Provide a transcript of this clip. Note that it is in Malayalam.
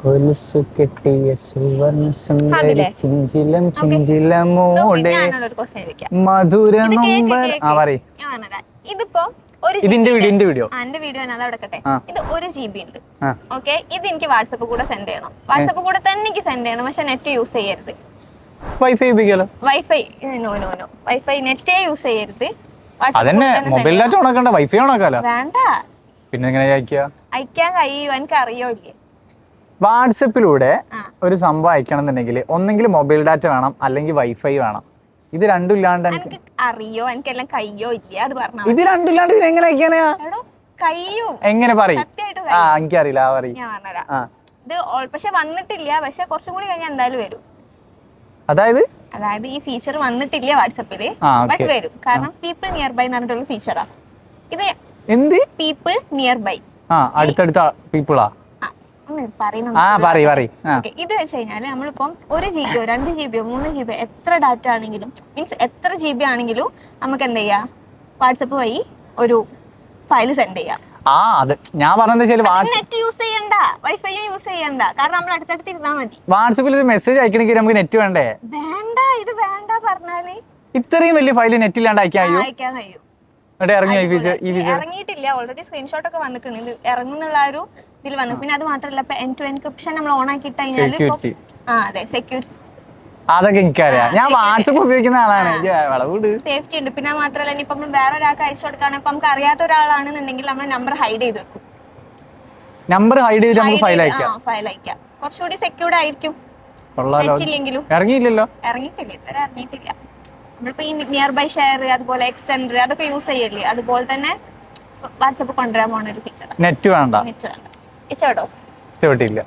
കൊലുസു കെട്ടിയ സുവർണ സുന്ദരി? ചിഞ്ചിലം ചിഞ്ചിലമോടെ മധുര. ആ പറയ്. പറഞ്ഞുതരാം. ഇതിപ്പോ ഒരു ഇതിന്റെ വീഡിയോ എന്റെ വീഡിയോ എന്റെ വീഡിയോ ആണ് അത് അടക്കട്ടെ ആ. ഇത് ഒരു ജി ബി ഉണ്ട്. ഓക്കെ? ഇത് എനിക്ക് വാട്സപ്പ് കൂടെ സെൻഡ് ചെയ്യണം. വാട്സപ്പ് കൂടെ തന്നെ എനിക്ക് സെൻഡ് ചെയ്യണം. പക്ഷെ നെറ്റ് യൂസ് ചെയ്യരുത്. Wifi ഉപയോഗിക്കാലോ? Wifi no no no wifi നെറ്റേ use ചെയ്യരുത്. അതന്നെ മൊബൈൽ ഡാറ്റ വൈഫൈ ഉണക്കാലോ? വേണ്ട. പിന്നെ എങ്ങനെ അയക്കുക അയക്കാൻ കഴിയുവാൻ എനിക്ക് അറിയോ ഇല്ലേ? വാട്സപ്പിലൂടെ. ഒരു സംഭവം അയക്കണം എന്നുണ്ടെങ്കിൽ ഒന്നെങ്കിൽ മൊബൈൽ ഡാറ്റ വേണം അല്ലെങ്കിൽ വൈഫൈ വേണം. ഇത് രണ്ടും ഇല്ലാണ്ട് എനിക്ക് അറിയോ? എനിക്കെല്ലാം കയ്യോ ഇല്ല? അത് പറഞ്ഞു ഇത് രണ്ടും ഇല്ലാണ്ട് പിന്നെ എങ്ങനെ അയക്കാനാ? കയ്യും എങ്ങനെ പറയും? ആ എനിക്കറിയില്ല ആ പറയും. ഇത് പക്ഷെ വന്നിട്ടില്ല. പക്ഷെ കുറച്ചും കൂടി കഴിഞ്ഞാൽ എന്തായാലും വരും. അതായത്? അതായത് ഈ ഫീച്ചർ വന്നിട്ടില്ല വാട്സപ്പിൽ. ബട്ട് വരും. കാരണം പീപ്പിൾ നിയർ ബൈ എന്ന് പറഞ്ഞിട്ടുള്ള ഫീച്ചറാ ഇത് എന്ത്? പീപ്പിൾ നിയർ ബൈ ആ അടുത്തടുത്ത പീപ്പിളാ ആ പറയ് പറയ്. ഇത് വെച്ച് കഴിഞ്ഞാൽ നമ്മളിപ്പം ഒരു ജി ബിയോ രണ്ട് ജി ബിയോ മൂന്ന് ജി ബിയോ എത്ര ഡാറ്റ ആണെങ്കിലും മീൻസ് എത്ര ജി ബി ആണെങ്കിലും നമുക്ക് എന്ത് ചെയ്യാം? വാട്സപ്പ് വഴി ഒരു ഫയൽ സെൻഡ് ചെയ്യാം. ആ അത് ഞാൻ പറഞ്ഞത് നെറ്റ് യൂസ് ചെയ്യണ്ട. വൈഫൈ യൂസ് ചെയ്യണ്ട. കാരണം നമ്മൾ അടുത്തടുത്ത് ഇരുന്നാ മതി. വാട്സപ്പിൽ ഒരു മെസ്സേജ് അയക്കണമെങ്കിൽ നമുക്ക് നെറ്റ് വേണ്ടേ? വേണ്ട ഇത് വേണ്ട പറഞ്ഞാൽ. ഇത്രയും വലിയ ഫയൽ നെറ്റ് ഇല്ലാണ്ട് അയക്കാൻ കഴിയും. ഇറങ്ങിയിട്ടില്ല. ഓൾറെഡി സ്ക്രീൻഷോട്ട് ഒക്കെ വന്നിട്ടുണ്ട്. ഇത് ഇറങ്ങുന്നുള്ള ഒരു ഇതിൽ വന്നു. പിന്നെ അത് മാത്രമല്ല ഇപ്പൊ എൻ ടു എൻക്രിപ്ഷൻ നമ്മൾ ഓൺ ആക്കി കഴിഞ്ഞാൽ ആ അതെ സെക്യൂരിറ്റി അതൊക്കെ എനിക്കറിയാം. ഞാൻ വാട്സപ്പ് ഉപയോഗിക്കുന്ന ആളാണ്. സേഫ്റ്റി ഉണ്ട്. പിന്നെ മാത്രമല്ല ഇനി നമ്മൾ വേറെ ഒരാൾക്ക് അയച്ചു കൊടുക്കുകയാണ് ഇപ്പം നമുക്ക് അറിയാത്ത ഒരാളാണെന്നുണ്ടെങ്കിൽ നമ്മൾ നമ്പർ ഹൈഡ് ചെയ്ത് വെക്കും. നമ്പർ ഹൈഡ് ചെയ്ത് നമുക്ക് ഫയൽ അയക്കാം. ഫയൽ അയക്കാം. കുറച്ചുകൂടി സെക്യൂർഡ് ആയിരിക്കും. ഇറങ്ങിയില്ലല്ലോ. ഇറങ്ങിയിട്ടില്ല. ഇറങ്ങിയിട്ടില്ല. നമ്മളിപ്പോ ഈ നിയർ ബൈ ഷെയർ അതുപോലെ എക്സെൻഡർ അതൊക്കെ യൂസ് ചെയ്യല്ലേ? അതുപോലെ തന്നെ വാട്സപ്പ് കൊണ്ടുവരാൻ പോണ ഒരു ഫീച്ചർ നെറ്റ് വേണ്ട. നെറ്റ് വേണ്ട. ഇച്ചോട്ടോ ഇഷ്ടപ്പെട്ടില്ല